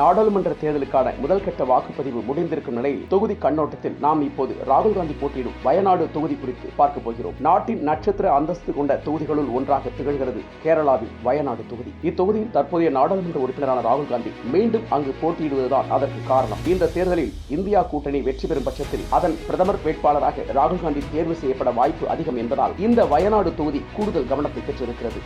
நாடாளுமன்ற தேர்தலுக்கான முதல்கட்ட வாக்குப்பதிவு முடிந்திருக்கும் நிலையில் தொகுதி கண்ணோட்டத்தில் நாம் இப்போது ராகுல் காந்தி போட்டியிடும் வயநாடு தொகுதி குறித்து பார்க்க போகிறோம். நாட்டின் நட்சத்திர அந்தஸ்து கொண்ட தொகுதிகளுள் ஒன்றாக திகழ்கிறது கேரளாவில் வயநாடு தொகுதி. இத்தொகுதியில் தற்போதைய நாடாளுமன்ற உறுப்பினரான ராகுல் காந்தி மீண்டும் அங்கு போட்டியிடுவதுதான் அதற்கு காரணம். இந்த தேர்தலில் இந்தியா கூட்டணி வெற்றி பெறும் பட்சத்தில் அதன் பிரதமர் வேட்பாளராக ராகுல் காந்தி தேர்வு செய்யப்பட வாய்ப்பு அதிகம் என்பதால் இந்த வயநாடு தொகுதி கூடுதல் கவனத்தை பெற்றிருக்கிறது.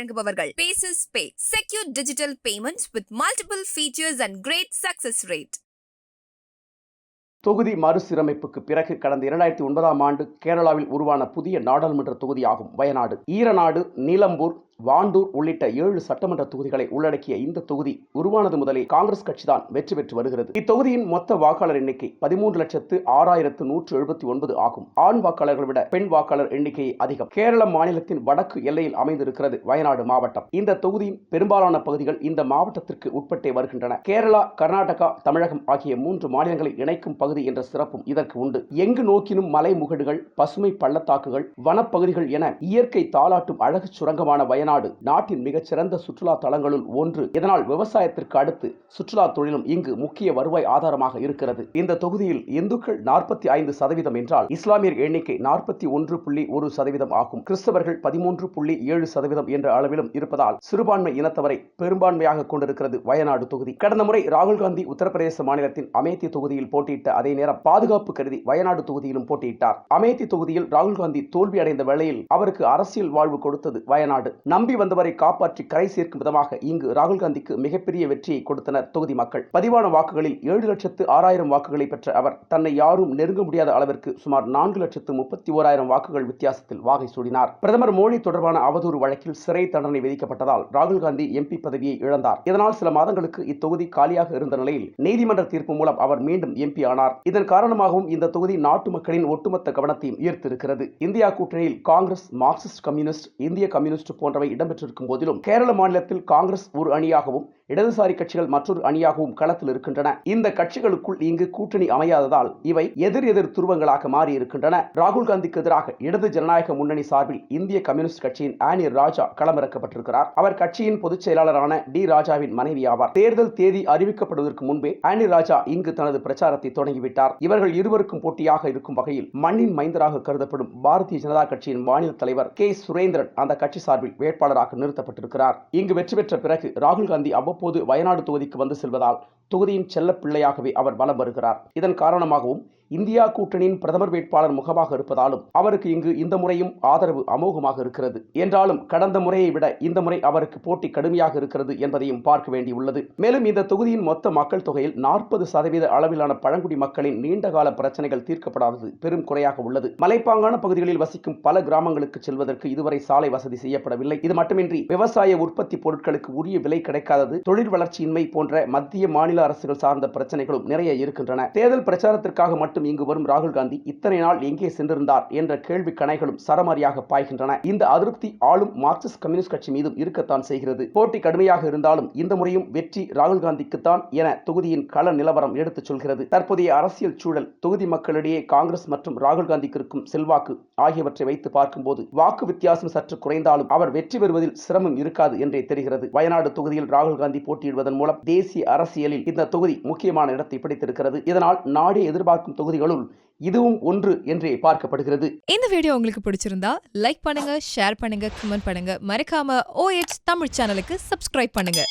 வழங்குபவர்கள். Bases pay secure digital payments with multiple features and great success rate தொகுதி மறுசீரமைப்புக்கு பிறகு கடந்த இரண்டாயிரத்தி ஒன்பதாம் ஆண்டு கேரளாவில் உருவான புதிய நாடாளுமன்ற தொகுதியாகும் வயநாடு. ஈரநாடு நீலம்பூர் வாண்டூர் உள்ளிட்ட ஏழு சட்டமன்ற தொகுதிகளை உள்ளடக்கிய இந்த தொகுதி உருவானது முதலே காங்கிரஸ் கட்சிதான் வெற்றி பெற்று வருகிறது. இத்தொகுதியின் மொத்த வாக்காளர் எண்ணிக்கை பதிமூன்று லட்சத்து ஆறாயிரத்து நூற்று எழுபத்தி ஒன்பது ஆகும். ஆண் வாக்காளர்கள் விட பெண் வாக்காளர் எண்ணிக்கை அதிகம். கேரள மாநிலத்தின் வடக்கு எல்லையில் அமைந்திருக்கிறது வயநாடு மாவட்டம். இந்த தொகுதியின் பெரும்பாலான பகுதிகள் இந்த மாவட்டத்திற்கு உட்பட்டே வருகின்றன. கேரளா கர்நாடகா தமிழகம் ஆகிய மூன்று மாநிலங்களை இணைக்கும் பகுதி என்ற சிறப்பும் இதற்கு உண்டு. எங்கு நோக்கினும் மலை முகடுகள் பசுமை பள்ளத்தாக்குகள் வனப்பகுதிகள் என இயற்கை தாளாட்டும் அழகு சுரங்கமான வயநாடு நாட்டின் மிகச்சிறந்த சுற்றுலா தலங்களுள் ஒன்று. இதனால் விவசாயத்திற்கு அடுத்து சுற்றுலா தொழிலும் இங்கு முக்கிய வருவாய் ஆதாரமாக இருக்கிறது. இந்த தொகுதியில் இந்துக்கள் நாற்பத்தி ஐந்து சதவீதம் என்றால் இஸ்லாமியர் எண்ணிக்கை நாற்பத்தி ஒன்று புள்ளி ஒரு சதவீதம் ஆகும். கிறிஸ்தவர்கள் பதிமூன்று புள்ளி ஏழு சதவீதம் என்ற அளவிலும் இருப்பதால் சிறுபான்மை இனத்தவரை பெரும்பான்மையாக கொண்டிருக்கிறது வயநாடு தொகுதி. கடந்த முறை ராகுல் காந்தி உத்தரப்பிரதேச மாநிலத்தின் அமேத்தி தொகுதியில் போட்டியிட்ட அதே நேரம் பாதுகாப்பு கருதி வயநாடு தொகுதியிலும் போட்டியிட்டார். அமேத்தி தொகுதியில் ராகுல் காந்தி தோல்வி அடைந்த வேளையில் அவருக்கு அரசியல் வாழ்வு கொடுத்தது வயநாடு. நம் நம்பி வந்தவரை காப்பாற்றி கரை சேர்க்கும் விதமாக இங்கு ராகுல் காந்திக்கு மிகப்பெரிய வெற்றியை கொடுத்தனர் தொகுதி மக்கள். பதிவான வாக்குகளில் ஏழு லட்சத்து ஆறாயிரம் வாக்குகளை பெற்ற அவர் தன்னை யாரும் நெருங்க முடியாத அளவிற்கு சுமார் நான்கு லட்சத்து முப்பத்தி ஓராயிரம் வாக்குகள் வித்தியாசத்தில் வாகை சூடினார். பிரதமர் மோடி தொடர்பான அவதூறு வழக்கில் சிறை தண்டனை விதிக்கப்பட்டதால் ராகுல் காந்தி எம்பி பதவியை இழந்தார். இதனால் சில மாதங்களுக்கு இத்தொகுதி காலியாக இருந்த நிலையில் நீதிமன்ற தீர்ப்பு மூலம் அவர் மீண்டும் எம்பி ஆனார். இதன் காரணமாகவும் இந்த தொகுதி நாட்டு மக்களின் ஒட்டுமொத்த கவனத்தையும் ஈர்த்திருக்கிறது. இந்தியா கூட்டணியில் காங்கிரஸ் மார்க்சிஸ்ட் கம்யூனிஸ்ட் இந்திய கம்யூனிஸ்ட் போன்றவை இடம்பெற்றிருக்கும் போதிலும் கேரள மாநிலத்தில் காங்கிரஸ் ஒரு அணியாகவும் இடதுசாரி கட்சிகள் மற்றொரு அணியாகவும் களத்தில் இருக்கின்றன. இந்த கட்சிகளுக்குள் இங்கு கூட்டணி அமையாததால் இவை எதிர் எதிர் துருவங்களாக மாறி இருக்கின்றன ராகுல் காந்திக்கு எதிராக இடது ஜனநாயக முன்னணி சார்பில் இந்திய கம்யூனிஸ்ட் கட்சியின் ஆனி ராஜா களமிறக்கப்பட்டிருக்கிறார். அவர் கட்சியின் பொதுச் செயலாளரான டி ராஜாவின் மனைவி ஆவார். தேர்தல் தேதி அறிவிக்கப்படுவதற்கு முன்பே ஆனி ராஜா இங்கு தனது பிரச்சாரத்தை தொடங்கிவிட்டார். இவர்கள் இருவருக்கும் போட்டியாக இருக்கும் வகையில் மண்ணின் மைந்தராக கருதப்படும் பாரதிய ஜனதா கட்சியின் மாநில தலைவர் கே. சுரேந்திரன் அந்த கட்சி சார்பில் வேட்பாளராக நிறுத்தப்பட்டிருக்கிறார். இங்கு வெற்றி பெற்ற பிறகு ராகுல் காந்தி அவ்வப்போது வயநாடு தொகுதிக்கு வந்து செல்வதால் தொகுதியின் செல்ல பிள்ளையாகவே அவர் வலம் வருகிறார். இதன் காரணமாகவும் இந்தியா கூட்டணியின் பிரதமர் வேட்பாளர் முகமாக இருப்பதாலும் அவருக்கு இங்கு இந்த முறையும் ஆதரவு அமோகமாக இருக்கிறது. என்றாலும் கடந்த முறையை விட இந்த முறை அவருக்கு போட்டி கடுமையாக இருக்கிறது என்பதையும் பார்க்க வேண்டியுள்ளது. மேலும் இந்த தொகுதியின் மொத்த மக்கள் தொகையில் நாற்பது சதவீத அளவிலான பழங்குடி மக்களின் நீண்டகால பிரச்சனைகள் தீர்க்கப்படாதது பெரும் குறையாக உள்ளது. மலைப்பாங்கான பகுதிகளில் வசிக்கும் பல கிராமங்களுக்கு செல்வதற்கு இதுவரை சாலை வசதி செய்யப்படவில்லை. இது மட்டுமின்றி விவசாய உற்பத்தி பொருட்களுக்கு உரிய விலை கிடைக்காதது தொழில் வளர்ச்சியின்மை போன்ற மத்திய மாநில அரசுகள் சார்ந்த பிரச்சனைகளும் நிறைய இருக்கின்றன. தேர்தல் பிரச்சாரத்திற்காக மட்டும் இங்கு வரும் ராகுல் காந்தி இத்தனை நாள் எங்கே சென்றிருந்தார் என்ற கேள்வி கணைகளும் சரமாரியாக பாய்கின்றன. இந்த அதிருப்தி ஆளும் மார்க்சிஸ்ட் கம்யூனிஸ்ட் கட்சி மீதும் இருக்கத்தான் செய்கிறது. போட்டி கடுமையாக இருந்தாலும் இந்த முறையும் வெற்றி ராகுல் காந்திக்குத்தான் என தொகுதியின் கள நிலவரம் எடுத்துச் சொல்கிறது. தற்போதைய அரசியல் சூழல் தொகுதி மக்களிடையே காங்கிரஸ் மற்றும் ராகுல் காந்திக்கு இருக்கும் செல்வாக்கு ஆகியவற்றை வைத்து பார்க்கும்போது வாக்கு வித்தியாசம் சற்று குறைந்தாலும் அவர் வெற்றி பெறுவதில் சிரமம் இருக்காது என்றே தெரிகிறது. வயநாடு தொகுதியில் ராகுல் காந்தி போட்டியிடுவதன் மூலம் தேசிய அரசியலில் இந்த தொகுதி முக்கியமான இடத்தை பிடித்திருக்கிறது. இதனால் நாடே எதிர்பார்க்கும் தொகுதி தொகுதிகளுள் இதுவும் ஒன்று என்றே பார்க்கப்படுகிறது. இந்த வீடியோ உங்களுக்கு பிடிச்சிருந்தா லைக் பண்ணுங்க ஷேர் பண்ணுங்க கமெண்ட் பண்ணுங்க. மறக்காம ஓஎச் தமிழ் சேனலுக்கு சப்ஸ்கிரைப் பண்ணுங்க.